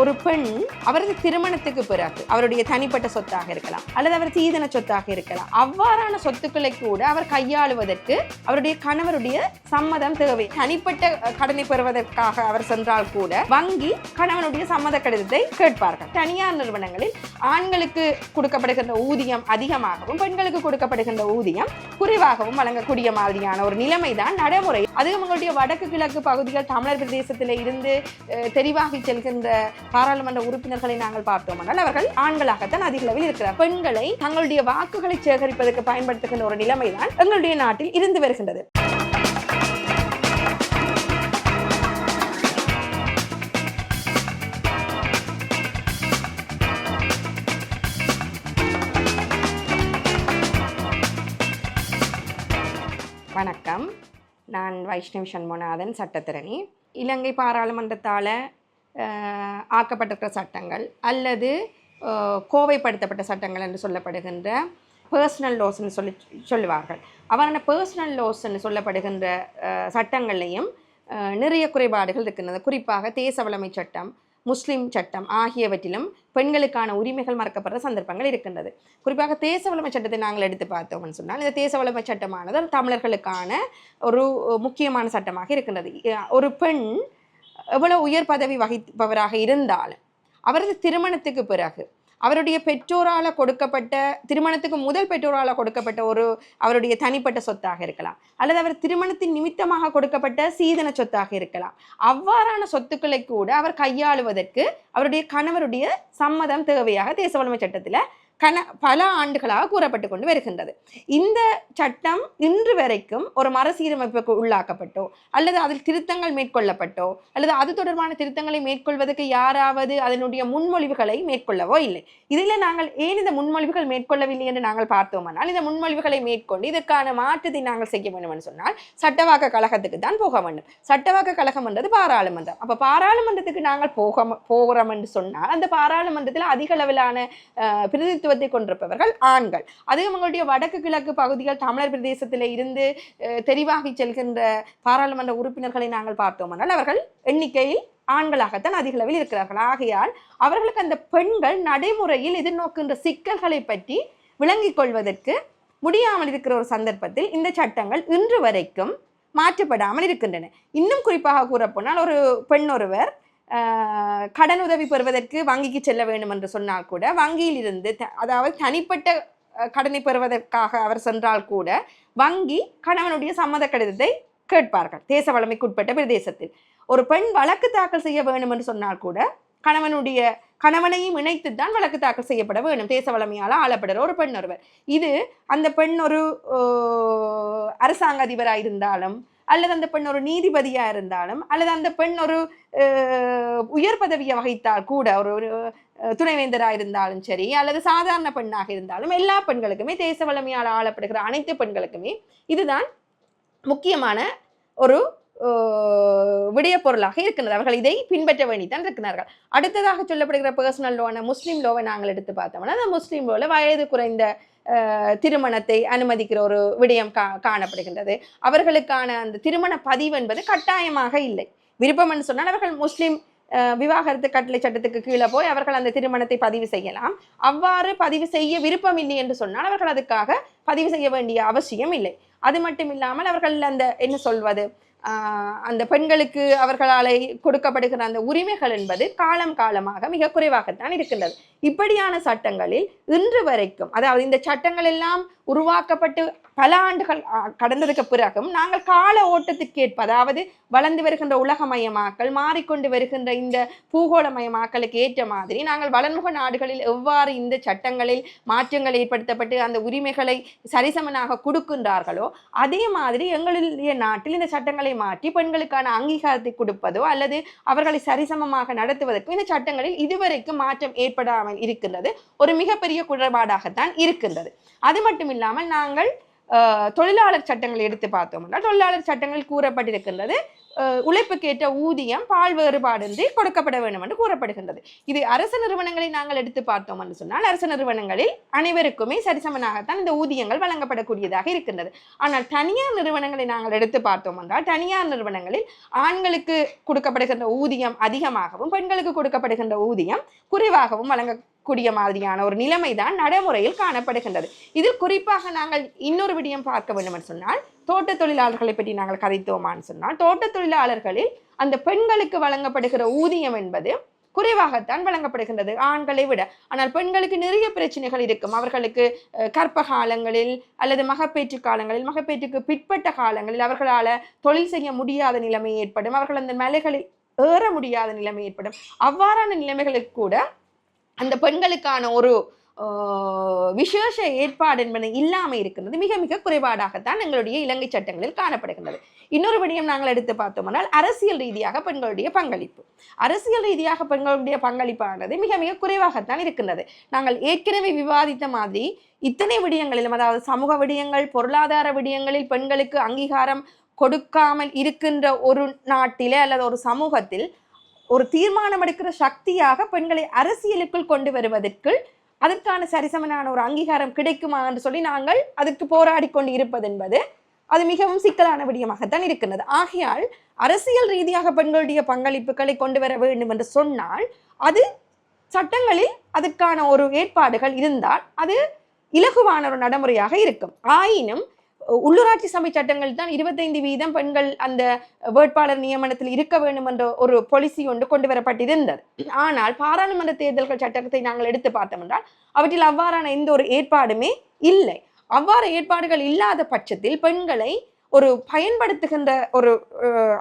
ஒரு பெண் அவரது திருமணத்துக்கு பிறகு அவருடைய தனிப்பட்ட சொத்தாக இருக்கலாம். அல்லது அவர் சீதன சொத்தாக இருக்கலாம். அவ்வாறான சொத்துக்களை கூட அவர் கையாளுவதற்கு அவருடைய கணவருடைய சம்மதம் தேவை. தனிப்பட்ட கடனை பெறுவதற்காக அவர் சென்றால் கூட வங்கி கணவனுடைய சம்மத கடிதத்தை கேட்பார்கள். தனியார் நிறுவனங்களில் ஆண்களுக்கு கொடுக்கப்படுகின்ற ஊதியம் அதிகமாகவும் பெண்களுக்கு கொடுக்கப்படுகின்ற ஊதியம் குறைவாகவும் வழங்கக்கூடிய மாதிரியான ஒரு நிலைமை தான் நடைமுறை. அதுவும் உங்களுடைய வடக்கு கிழக்கு பகுதிகள் தமிழர் பிரதேசத்தில் இருந்து தெரிவாகி செல்கின்ற பாராளுமன்ற உறுப்பினர்களை நாங்கள் பார்த்தோம்னால் அவர்கள் ஆண்களாகத்தான் அதிக அளவில் இருக்கிறார். பெண்களை தங்களுடைய வாக்குகளை சேகரிப்பதற்கு பயன்படுத்துகின்ற ஒரு நிலைமைதான் எங்களுடைய நாட்டில் இருந்து வருகின்றது. வணக்கம். நான் வைஷ்ணவி சண்முகநாதன் சட்டத்திரணி. இலங்கை பாராளுமன்றத்தால் ஆக்கப்பட்டிருக்கிற சட்டங்கள் அல்லது கோவைப்படுத்தப்பட்ட சட்டங்கள் என்று சொல்லப்படுகின்ற பர்சனல் லோஸ்ன்னு சொல்லி சொல்லுவார்கள். அவ்வாறான பர்சனல் லோஸ்ன்னு சொல்லப்படுகின்ற சட்டங்கள்லையும் நிறைய குறைபாடுகள் இருக்கின்றது. குறிப்பாக தேச வளமை சட்டம் முஸ்லீம் சட்டம் ஆகியவற்றிலும் பெண்களுக்கான உரிமைகள் மறக்கப்படுற சந்தர்ப்பங்கள் இருக்கின்றது. குறிப்பாக தேச வளமை சட்டத்தை நாங்கள் எடுத்து பார்த்தோம்னு சொன்னால் இந்த தேச வளமை சட்டமானது தமிழர்களுக்கான ஒரு முக்கியமான சட்டமாக இருக்கின்றது. ஒரு பெண் எவ்வளோ உயர் பதவி வகிப்பவராக இருந்தாலும் அவரது திருமணத்துக்கு பிறகு அவருடைய பெற்றோரால் கொடுக்கப்பட்ட திருமணத்துக்கு முதல் பெற்றோரால் கொடுக்கப்பட்ட ஒரு அவருடைய தனிப்பட்ட சொத்தாக இருக்கலாம். அல்லது அவர் திருமணத்தின் நிமித்தமாக கொடுக்கப்பட்ட சீதன சொத்தாக இருக்கலாம். அவ்வாறான சொத்துக்களை கூட அவர் கையாளுவதற்கு அவருடைய கணவருடைய சம்மதம் தேவையாக தேசவலமை சட்டத்தில் கன பல ஆண்டுகளாக கூறப்பட்டு கொண்டு வருகின்றது. இந்த சட்டம் இன்று வரைக்கும் ஒரு மறுசீரமைப்புக்கு உள்ளாக்கப்பட்டோ அல்லது அதில் திருத்தங்கள் மேற்கொள்ளப்பட்டோ அல்லது அது தொடர்பான திருத்தங்களை மேற்கொள்வதற்கு யாராவது அதனுடைய முன்மொழிவுகளை மேற்கொள்ளவோ இல்லை. இதில் நாங்கள் ஏன் இந்த முன்மொழிவுகள் மேற்கொள்ளவில்லை என்று நாங்கள் பார்த்தோமானால் இந்த முன்மொழிவுகளை மேற்கொண்டு இதற்கான மாற்றத்தை நாங்கள் செய்ய வேண்டும் என்று சொன்னால் சட்டவாக்க கழகத்துக்கு தான் போக வேண்டும். சட்டவாக்க கழகம் என்றது பாராளுமன்றம். அப்போ பாராளுமன்றத்துக்கு நாங்கள் போக போகிறோம் என்று சொன்னால் அந்த பாராளுமன்றத்தில் அதிக அளவிலான பிரதித்துவ பிரதித்துவத்தை கொண்டிருப்பவர்கள் ஆண்கள். அதுவும் உங்களுடைய வடக்கு கிழக்கு பகுதிகள் தமிழர் பிரதேசத்தில் இருந்து தெரிவாகி செல்கின்ற பாராளுமன்ற உறுப்பினர்களை நாங்கள் பார்த்தோமானால் அவர்கள் எண்ணிக்கையில் ஆண்களாகத்தான் அதிகளவில் இருக்கிறார்கள். ஆகையால் அவர்களுக்கு அந்த பெண்கள் நடைமுறையில் எதிர்நோக்கின்ற சிக்கல்களை பற்றி விளங்கிக் கொள்வதற்கு முடியாமல் இருக்கிற ஒரு சந்தர்ப்பத்தில் இந்த சட்டங்கள் இன்று வரைக்கும் மாற்றப்படாமல் இருக்கின்றன. இன்னும் குறிப்பாக கூறப்போனால் ஒரு பெண் ஒருவர் கடன் உதவி பெறுவதற்கு வங்கிக்கு செல்ல வேண்டும் என்று சொன்னால் கூட வங்கியில் இருந்து த- அதாவது தனிப்பட்ட கடனை பெறுவதற்காக அவர் சென்றால் கூட வங்கி கணவனுடைய சம்மத கடிதத்தை கேட்பார்கள். தேச வளமைக்குட்பட்ட பிரதேசத்தில். ஒரு பெண் வழக்கு தாக்கல் செய்ய வேண்டும் என்று சொன்னால் கூட கணவனுடைய கணவனையும் இணைத்து தான் வழக்கு தாக்கல் செய்யப்பட வேண்டும். தேச வளமையால் ஆளப்படுற ஒரு பெண் ஒருவர். இது அந்த பெண் ஒரு அரசாங்க அதிபராக இருந்தாலும் அல்லது அந்த பெண் ஒரு நீதிபதியா இருந்தாலும் அல்லது அந்த பெண் ஒரு உயர் பதவியை வகித்தால் கூட ஒரு ஒரு துணைவேந்தராக இருந்தாலும் சரி அல்லது சாதாரண பெண்ணாக இருந்தாலும் எல்லா பெண்களுக்குமே தேச வளமையால் ஆளப்படுகிற அனைத்து பெண்களுக்குமே இதுதான் முக்கியமான ஒரு அஹ், பொருளாக இருக்கின்றது. அவர்கள் இதை பின்பற்ற வேண்டித்தான் இருக்கிறார்கள். அடுத்ததாக சொல்லப்படுகிற பர்சனல் லோனை முஸ்லீம் லோவை நாங்கள் எடுத்து பார்த்தோம்னா அந்த முஸ்லீம் லோவில் வயது குறைந்த திருமணத்தை அனுமதிக்கிற ஒரு விடயம் கா காணப்படுகின்றது. அவர்களுக்கான அந்த திருமண பதிவு என்பது கட்டாயமாக இல்லை. விருப்பம் என்று சொன்னால் அவர்கள் முஸ்லீம் விவாகரத்து கட்டளை சட்டத்துக்கு கீழே போய் அவர்கள் அந்த திருமணத்தை பதிவு செய்யலாம். அவ்வாறு பதிவு செய்ய விருப்பம் இல்லை என்று சொன்னால் அவர்கள் அதுக்காக பதிவு செய்ய வேண்டிய அவசியம் இல்லை. அது மட்டும் இல்லாமல் அவர்கள் அந்த என்ன சொல்வது அந்த பெண்களுக்கு அவர்களால் கொடுக்கப்படுகிற அந்த உரிமைகள் என்பது காலம் காலமாக மிக குறைவாகத்தான் இருக்கின்றது. இப்படியான சட்டங்களில் இன்று வரைக்கும் அதாவது இந்த சட்டங்கள் எல்லாம் உருவாக்கப்பட்டு பல ஆண்டுகள் கடந்ததுக்கு பிறகும் நாங்கள் கால ஓட்டத்திற்கு அதாவது வளர்ந்து வருகின்ற உலகமயமாக்கல் மாறிக்கொண்டு வருகின்ற இந்த பூகோளமயமாக்கலுக்கு ஏற்ற மாதிரி நாங்கள் வளர்முக நாடுகளில் எவ்வாறு இந்த சட்டங்களில் மாற்றங்கள் ஏற்படுத்தப்பட்டு அந்த உரிமைகளை சரிசமனாக கொடுக்கின்றார்களோ அதே மாதிரி எங்களுடைய நாட்டில் இந்த சட்டங்களை மாற்றி பெண்களுக்கான அங்கீகாரத்தை கொடுப்பதோ அல்லது அவர்களை சரிசமமாக நடத்துவதற்கும் இந்த சட்டங்களில் இதுவரைக்கும் மாற்றம் ஏற்படாமல் இருக்கின்றது. ஒரு மிகப்பெரிய குறைபாடாகத்தான் இருக்கின்றது. அது மட்டும் இல்லாமல் நாங்கள் அஹ், தொழிலாளர் சட்டங்களை எடுத்து பார்த்தோம்னா தொழிலாளர் சட்டங்கள் கூறப்பட்டிருக்கின்றது. உழைப்புக்கேற்ற ஊதியம் பால் வேறுபாடின்றி கொடுக்கப்பட வேண்டும் என்று கூறப்படுகின்றது. இது அரசு நிறுவனங்களை நாங்கள் எடுத்து பார்த்தோம் என்று சொன்னால் அரசு நிறுவனங்களில் அனைவருக்குமே சரிசமனாகத்தான் இந்த ஊதியங்கள் வழங்கப்படக்கூடியதாக இருக்கின்றது. ஆனால் தனியார் நிறுவனங்களை நாங்கள் எடுத்து பார்த்தோம் என்றால் தனியார் நிறுவனங்களில் ஆண்களுக்கு கொடுக்கப்படுகின்ற ஊதியம் அதிகமாகவும் பெண்களுக்கு கொடுக்கப்படுகின்ற ஊதியம் குறைவாகவும் வழங்கக்கூடிய மாதிரியான ஒரு நிலைமை தான் நடைமுறையில் காணப்படுகின்றது. இதில் குறிப்பாக நாங்கள் இன்னொரு விடயம் பார்க்க வேண்டும் என்று சொன்னால் தோட்ட தொழிலாளர்களை பற்றி நாங்கள் கதைத்தோமான்னு சொன்னால் தோட்ட தொழிலாளர்களில் அந்த பெண்களுக்கு வழங்கப்படுகிற ஊதியம் என்பது குறைவாகத்தான் வழங்கப்படுகின்றது ஆண்களை விட. ஆனால் பெண்களுக்கு நிறைய பிரச்சனைகள் இருக்கும். அவர்களுக்கு கற்ப காலங்களில் அல்லது மகப்பேற்று காலங்களில் மகப்பேற்றுக்கு பிற்பட்ட காலங்களில் அவர்களால் தொழில் செய்ய முடியாத நிலைமை ஏற்படும். அவர்கள் அந்த மலைகளை ஏற முடியாத நிலைமை ஏற்படும். அவ்வாறான நிலைமைகளுக்கு கூட அந்த பெண்களுக்கான ஒரு விசேஷ ஏற்பாடு என்பது இல்லாமல் இருக்கிறது மிக மிக குறைபாடாகத்தான் எங்களுடைய இலங்கை சட்டங்களில் காணப்படுகின்றது. இன்னொரு விடயம் நாங்கள் எடுத்து பார்த்தோம்னால் அரசியல் ரீதியாக பெண்களுடைய பங்களிப்பு. அரசியல் ரீதியாக பெண்களுடைய பங்களிப்பானது மிக மிக குறைவாகத்தான் இருக்கின்றது. நாங்கள் ஏற்கனவே விவாதித்த மாதிரி இத்தனை விடயங்களிலும் அதாவது சமூக விடயங்கள் பொருளாதார விடயங்களில் பெண்களுக்கு அங்கீகாரம் கொடுக்காமல் இருக்கின்ற ஒரு நாட்டிலே அல்லது ஒரு சமூகத்தில் ஒரு தீர்மானம் எடுக்கிற சக்தியாக பெண்களை அரசியலுக்குள் கொண்டு வருவதற்கு அதற்கான சரிசமனான ஒரு அங்கீகாரம் கிடைக்குமா என்று சொல்லி நாங்கள் அதுக்கு போராடி கொண்டு இருப்பது என்பது அது மிகவும் சிக்கலான விடயமாகத்தான் இருக்கின்றது. ஆகையால் அரசியல் ரீதியாக பெண்களுடைய பங்களிப்புகளை கொண்டு வர வேண்டும் என்று சொன்னால் அது சட்டங்களில் அதற்கான ஒரு ஏற்பாடுகள் இருந்தால் அது இலகுவான ஒரு நடைமுறையாக இருக்கும். ஆயினும் உள்ளூராட்சி சபை சட்டங்கள் தான் இருபத்தைந்து வீதம் பெண்கள் அந்த வேட்பாளர் நியமனத்தில் இருக்க வேண்டும் என்ற ஒரு பொலிசி ஒன்று கொண்டு வரப்பட்டிருந்தது. ஆனால் பாராளுமன்ற தேர்தல்கள் சட்டத்தை நாங்கள் எடுத்து பார்த்தோம் என்றால் அவற்றில் அவ்வாறான எந்த ஒரு ஏற்பாடுமே இல்லை. அவ்வாறு ஏற்பாடுகள் இல்லாத பட்சத்தில் பெண்களை ஒரு பயன்படுத்துகின்ற ஒரு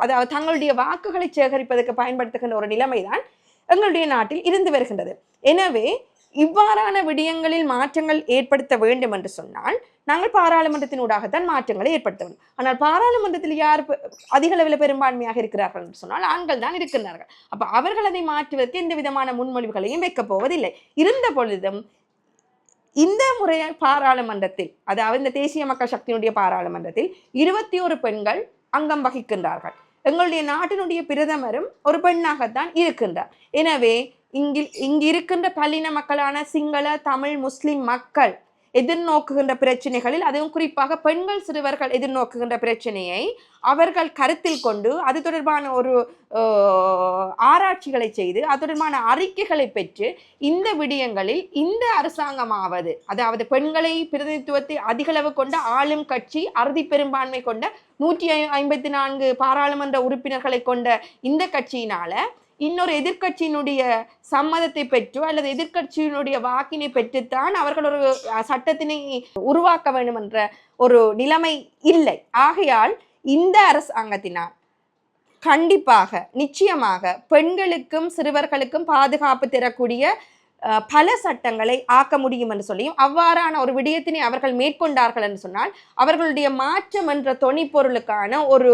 அதாவது தங்களுடைய வாக்குகளை சேகரிப்பதற்கு பயன்படுத்துகின்ற ஒரு நிலைமைதான் எங்களுடைய நாட்டில் இருந்து வருகின்றது. எனவே இவ்வாறான விடயங்களில் மாற்றங்கள் ஏற்படுத்த வேண்டும் என்று சொன்னால் நாங்கள் பாராளுமன்றத்தினூடாகத்தான் மாற்றங்களை ஏற்படுத்த வேண்டும் ஆனால் பாராளுமன்றத்தில் யார் பெ- அதிக அளவில் பெரும்பான்மையாக இருக்கிறார்கள் என்று சொன்னால் ஆண்கள் தான் இருக்கின்றார்கள். அப்போ அவர்கள் அதை மாற்றுவதற்கு எந்த விதமான முன்மொழிவுகளையும் வைக்கப் போவதில்லை. இருந்த பொழுதும் இந்த முறை பாராளுமன்றத்தில் அதாவது இந்த தேசிய மக்கள் சக்தியினுடைய பாராளுமன்றத்தில் இருபத்தி ஒரு பெண்கள் அங்கம் வகிக்கின்றார்கள். எங்களுடைய நாட்டினுடைய பிரதமரும் ஒரு பெண்ணாகத்தான் இருக்கின்றார். எனவே இங்கில் இங்கு இருக்கின்ற பல்லின மக்களான சிங்கள தமிழ் முஸ்லிம் மக்கள் எதிர்நோக்குகின்ற பிரச்சனைகளில் அதுவும் குறிப்பாக பெண்கள் சிறுவர்கள் எதிர்நோக்குகின்ற பிரச்சனையை அவர்கள் கருத்தில் கொண்டு அது தொடர்பான ஒரு ஆராய்ச்சிகளை செய்து அது தொடர்பான அறிக்கைகளை பெற்று இந்த விடயங்களில் இந்த அரசாங்கமாவது அதாவது பெண்களை பிரதிநிதித்துவத்தை அதிகளவு கொண்ட ஆளும் கட்சி அறுதி பெரும்பான்மை கொண்ட நூற்றி ஐ- ஐம்பத்தி நான்கு பாராளுமன்ற உறுப்பினர்களை கொண்ட இந்த கட்சியினால இன்னொரு எதிர்க்கட்சியினுடைய சம்மதத்தை பெற்று அல்லது எதிர்க்கட்சியினுடைய வாக்கினை பெற்றுத்தான் அவர்கள் ஒரு சட்டத்தினை உருவாக்க வேண்டும் என்ற ஒரு நிலைமை இல்லை. ஆகையால் இந்த அரசாங்கத்தினால் கண்டிப்பாக நிச்சயமாக பெண்களுக்கும் சிறுவர்களுக்கும் பாதுகாப்பு தரக்கூடிய பல சட்டங்களை ஆக்க முடியும் என்று சொல்லியும் அவ்வாறான ஒரு விடயத்தினை அவர்கள் மேற்கொண்டார்கள் என்று சொன்னால் அவர்களுடைய மாற்றம் என்ற தொனிப்பொருளுக்கான ஒரு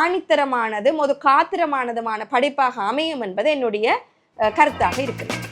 ஆணித்தரமானதும் ஒரு காத்திரமானதுமான படைப்பாக அமையும் என்பது என்னுடைய கருத்தாக இருக்கிறது.